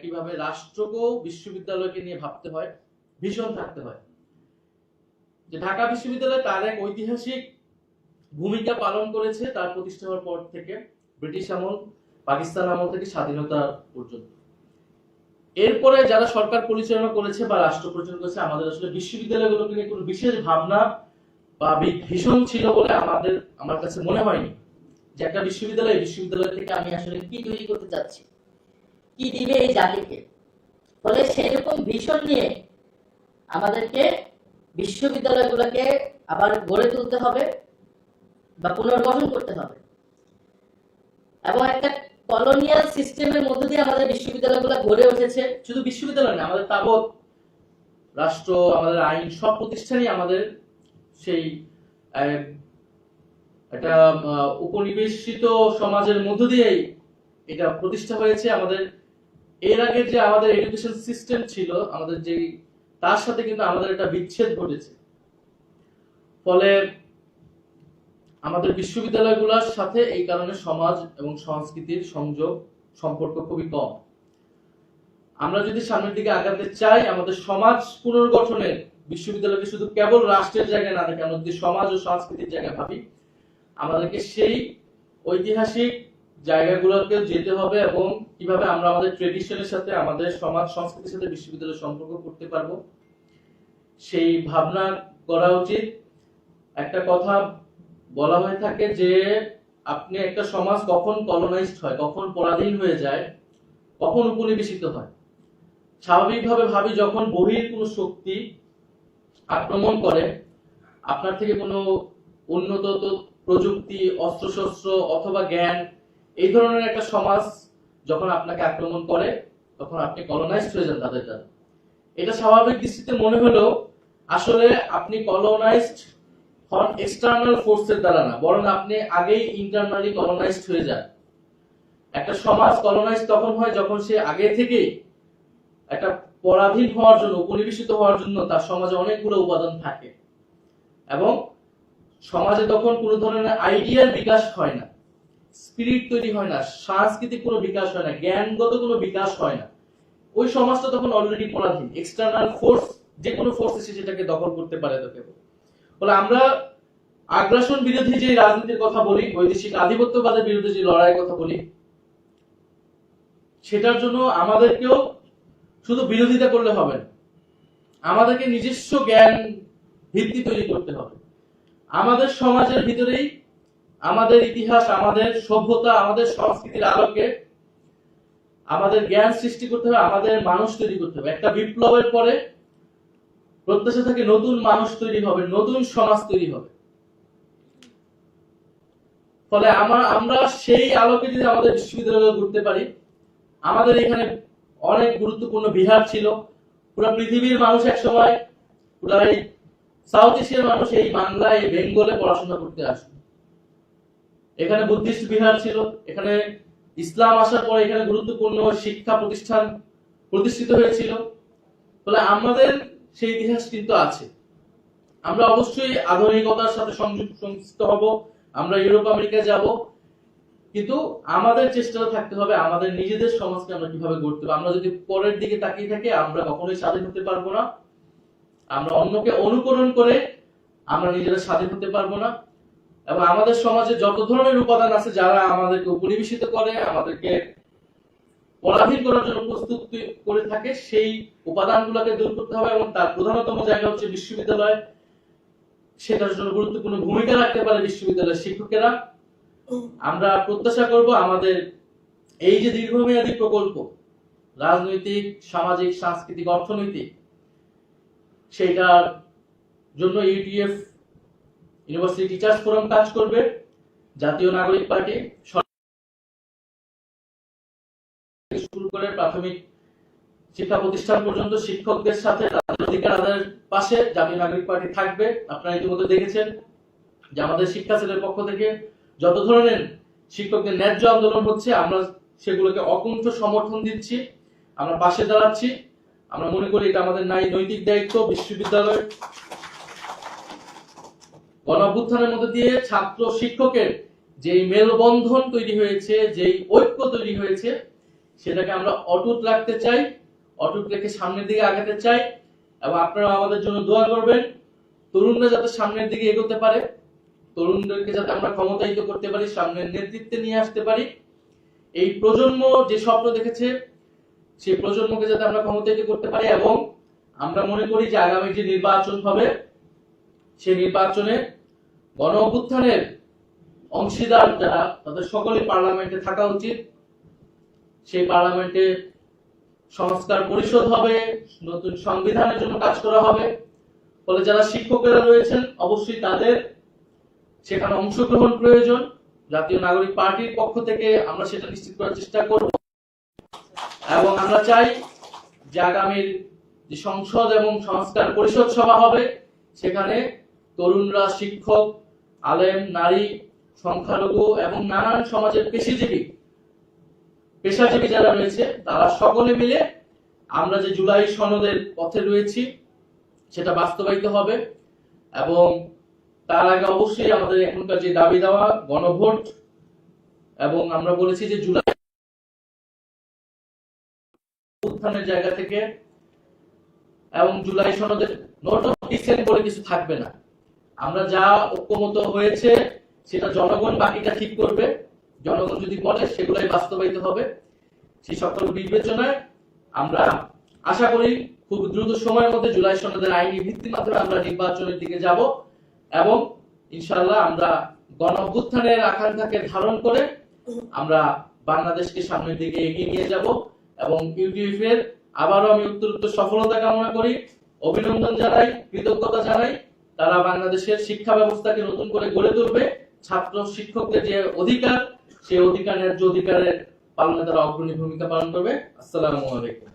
একইভাবে রাষ্ট্রকেও বিশ্ববিদ্যালয়কে নিয়ে ভাবতে হয় ভীষণ থাকতে হয়। যে ঢাকা বিশ্ববিদ্যালয় তার এক ঐতিহাসিক ভূমিকা পালন করেছে তার প্রতিষ্ঠা হওয়ার পর থেকে ব্রিটিশ আমল, পাকিস্তান আমল থেকে স্বাধীনতা পর্যন্ত। এরপরে যারা সরকার পরিচালনা করেছে বা রাষ্ট্র পরিচালনা করেছে, আমাদের আসলে বিশ্ববিদ্যালয়গুলোকে নিয়ে কোনো বিশেষ ভাবনা বা ভীষণ ছিল বলে আমাদের, আমার কাছে মনে হয়নি যে একটা বিশ্ববিদ্যালয় বিশ্ববিদ্যালয় থেকে আমি আসলে কি তৈরি করতে যাচ্ছি কি দিবে এই জাতিকে? ফলে সেরকম ভীষণ নিয়ে আমাদেরকে বিশ্ববিদ্যালয়গুলোকে আবার গড়ে তুলতে হবে বা পুনর্গঠন করতে হবে। এবং একটা কলোনিয়াল সিস্টেমের মধ্যে দিয়ে আমাদের বিশ্ববিদ্যালয়গুলো গড়ে উঠেছে। শুধু বিশ্ববিদ্যালয় না, আমাদের তাবৎ রাষ্ট্র, আমাদের আইন সব প্রতিষ্ঠানই আমাদের সেই একটা উপনিবেশিত সমাজের মধ্য দিয়েই এটা প্রতিষ্ঠা হয়েছে। আমাদের এর আগে যে আমাদের এডুকেশন সিস্টেম ছিল, আমাদের যে তার সাথে কিন্তু আমাদের একটা বিচ্ছেদ ঘটেছে। ফলে আমাদের বিশ্ববিদ্যালয়গুলোর সাথে এই কারণে সমাজ এবং সংস্কৃতির সংযোগ, সম্পর্ক খুবই কম। আমরা যদি সামনের দিকে আগাতে চাই, আমাদের সমাজ পুনর্গঠনের বিশ্ববিদ্যালয়কে শুধু কেবল রাষ্ট্রের জায়গায় না দেখে আমরা যদি সমাজ ও সংস্কৃতির জায়গায় ভাবি, আমাদেরকে সেই ঐতিহাসিক জায়গাগুলোকে যেতে হবে এবং কীভাবে আমরা আমাদের ট্রেডিশনের সাথে আমাদের সমাজ সংস্কৃতির সাথে বিশ্ববিদ্যালয়ের সম্পর্ক করতে পারব, সেই ভাবনা করা উচিত। একটা কথা বলা হয়ে থাকে যে, আপনি একটা সমাজ কখন কলোনাইজড হয়, কখন পরাধীন হয়ে যায়, কখন উপনিবেশিত হয়। স্বাভাবিকভাবে ভাবি যখন বহির কোনো শক্তি আক্রমণ করে, আপনার থেকে কোনো উন্নত প্রযুক্তি, অস্ত্রশস্ত্র অথবা জ্ঞান এই ধরনের একটা সমাজ যখন আপনাকে আক্রমণ করে, তখন আপনি কলোনাইজড হয়ে যান তাদের দ্বারা। এটা স্বাভাবিক দৃষ্টিতে মনে হলেও আসলে আপনি কলোনাইজড হন এক্সটার্নাল ফোর্সের দ্বারা না, বরং আপনি আগেই ইন্টারনালি কলোনাইজড হয়ে যান। একটা সমাজ কলোনাইজ তখন হয় যখন সে আগে থেকেই একটা পরাধীন হওয়ার জন্য, উপনিবেশিত হওয়ার জন্য তার সমাজে অনেকগুলো উপাদান থাকে। এবং সমাজে তখন কোনো ধরনের আইডিয়ার বিকাশ হয় না। স্পিরিট তৈরি হয় না, সাংস্কৃতিক কোনো বিকাশ হয় না, জ্ঞানগত কোনো বিকাশ হয় না। ওই সমাজটা তখন অলরেডি পরাধীন এক্সটার্নাল ফোর্স যে কোনো ফোর্স এসে সেটাকে দখল করতে পারে তোকে বলে আমরা আগ্রাসন বিরোধী যে রাজনীতির কথা বলি, বৈদেশিক আধিপত্যবাদের বিরুদ্ধে যে লড়াইয়ের কথা বলি, সেটার জন্য আমাদেরকেও শুধু বিরোধিতা করলে হবে না, আমাদেরকে নিজস্ব জ্ঞান ভিত্তি তৈরি করতে হবে। আমাদের সমাজের ভিতরেই আমাদের ইতিহাস, আমাদের সভ্যতা, আমাদের সংস্কৃতির আলোকে আমাদের জ্ঞান সৃষ্টি করতে হবে, আমাদের মানুষ তৈরি করতে হবে। একটা বিপ্লবের পরে প্রত্যাশা থাকে নতুন মানুষ তৈরি হবে, নতুন সমাজ তৈরি হবে। ফলে আমার আমরা সেই আলোকে যদি আমাদের বিশ্ববিদ্যালয়ে ঘুরতে পারি, আমাদের এখানে অনেক গুরুত্বপূর্ণ বিহার ছিল। পুরো পৃথিবীর মানুষ এক সময় পুরো এই সাউথ এশিয়ার মানুষ এই বাংলায়, বেঙ্গলে পড়াশোনা করতে আসতো। এখানে বুদ্ধিস্ট বিহার ছিল। এখানে ইসলাম আসার পরে এখানে গুরুত্বপূর্ণ শিক্ষা প্রতিষ্ঠান প্রতিষ্ঠিত হয়েছিল। ফলে আমাদের সেই ইতিহাস কিন্তু আছে। আমরা অবশ্যই আধুনিকতার সাথে সংযুক্ত হব। আমরা ইউরোপ, আমেরিকা যাব। কিন্তু আমাদের চেষ্টা থাকতে হবে আমাদের নিজেদের সমাজকে আমরা কীভাবে গড়তে হবে আমরা যদি পরের দিকে তাকিয়ে থাকি, আমরা কখনোই স্বাধীন হতে পারব না। আমরা অন্যকে অনুকরণ করে আমরা নিজেরা স্বাধীন হতে পারব না। এবং আমাদের সমাজে যত ধরনের উপাদান আছে যারা আমাদেরকে উপনিবেশিত করে, আমাদেরকে পরাধীন করার জন্য প্রস্তুত করে থাকে, সেই উপাদানগুলোকে দূর করতে হবে এবং তার প্রধানতম জায়গা হচ্ছে বিশ্ববিদ্যালয়। সেটার জন্য গুরুত্বপূর্ণ ভূমিকা রাখতে পারে বিশ্ববিদ্যালয়ের শিক্ষকেরা। আমরা প্রত্যাশা করব আমাদের এই যে দীর্ঘমেয়াদী প্রকল্প, রাজনৈতিক, সামাজিক, সাংস্কৃতিক, অর্থনৈতিক, সেইটার জন্য ইউটিএফ ইউনিভার্সিটি টিচার্স ফোরাম কাজ করবে, জাতীয় নাগরিক পার্টি করে প্রাথমিক শিক্ষা প্রতিষ্ঠান পর্যন্ত শিক্ষকদের সাথে অধিকার আদায়ের পাশে জাতীয় নাগরিক পার্টি থাকবে। আপনারা ইতিমধ্যে দেখেছেন যে আমাদের শিক্ষা সেলের পক্ষ থেকে যত ধরনের শিক্ষকদের ন্যায্য আন্দোলন হচ্ছে, আমরা সেগুলোকে অকুণ্ঠ সমর্থন দিচ্ছি, আমরা পাশে দাঁড়াচ্ছি। আমরা মনে করি এটা আমাদের নাই নৈতিক দায়িত্ব, বিশ্ববিদ্যালয় গণঅভ্যুত্থানের মধ্যে দিয়ে ছাত্র শিক্ষকের যেই মেলবন্ধন তৈরি হয়েছে, যেই ঐক্য তৈরি হয়েছে, সেটাকে আমরা অটুট রাখতে চাই, অটুট রেখে সামনের দিকে আগাতে চাই এবং আপনারা আমাদের জন্য দোয়া করবেন, তরুণরা যাতে সামনের দিকে এগোতে পারে, তরুণদেরকে যাতে আমরা ক্ষমতায়িত করতে পারি, সামনের নেতৃত্বে নিয়ে আসতে পারি। এই প্রজন্ম যে স্বপ্ন দেখেছে, সেই প্রজন্মকে যাতে আমরা ক্ষমতায়িত করতে পারি এবং আমরা মনে করি যে আগামী যে নির্বাচন হবে সেই নির্বাচনে গণ অভ্যুত্থানের অংশীদার যারা, তাদের সকলে পার্লামেন্টে থাকা উচিত। সেই পার্লামেন্টে সংস্কার পরিষদ হবে, নতুন সংবিধানের জন্য কাজ করা হবে। ফলে যারা শিক্ষকেরা রয়েছেন, অবশ্যই তাদের সেখানে অংশগ্রহণ প্রয়োজন। জাতীয় নাগরিক পার্টির পক্ষ থেকে আমরা সেটা নিশ্চিত করার চেষ্টা করব। এবং আমরা চাই যে আগামীর যে সংসদ এবং সংস্কার পরিষদ সভা হবে, সেখানে তরুণরা শিক্ষক, আলেম, নারী, সংখ্যালঘু এবং নানান সমাজের পেশিজীবী। পেশাজীবী যারা রয়েছে, তারা সকলে মিলে আমরা যে জুলাই সনদের পথে রয়েছি, সেটা বাস্তবায়িত হবে এবং তার আগে অবশ্যই আমাদের এখনকার যে দাবি দেওয়া, গণভোট এবং আমরা বলেছি যে জুলাই উত্থানের জায়গা থেকে এবং জুলাই সনদের নোট অফ বলে কিছু থাকবে না। আমরা যা ঐক্যমত হয়েছে, সেটা জনগণ বাকিটা ঠিক করবে। জনগণ যদি বলে, সেগুলাই বাস্তবায়িত হবে। সেই সকল বিবেচনায় আমরা আশা করি খুব দ্রুত সময়ের মধ্যে জুলাই সনদের আইনি ভিত্তির মাধ্যমে আমরা নির্বাচনের দিকে যাব এবং ইনশাল্লাহ আমরা গণ অভ্যুত্থানের আকাঙ্ক্ষাকে ধারণ করে আমরা বাংলাদেশকে সামনের দিকে এগিয়ে নিয়ে যাব এবং ইউটিউব এর আবারও আমি উত্তরোত্তর সফলতা কামনা করি। অভিনন্দন জানাই, কৃতজ্ঞতা জানাই। তারা বাংলাদেশের শিক্ষা ব্যবস্থাকে নতুন করে গড়ে তুলবে। ছাত্র শিক্ষকদের যে অধিকার, সেই অধিকার ন্যায্য অধিকারের পালনে তারা অগ্রণী ভূমিকা পালন করবে। আসসালামু আলাইকুম।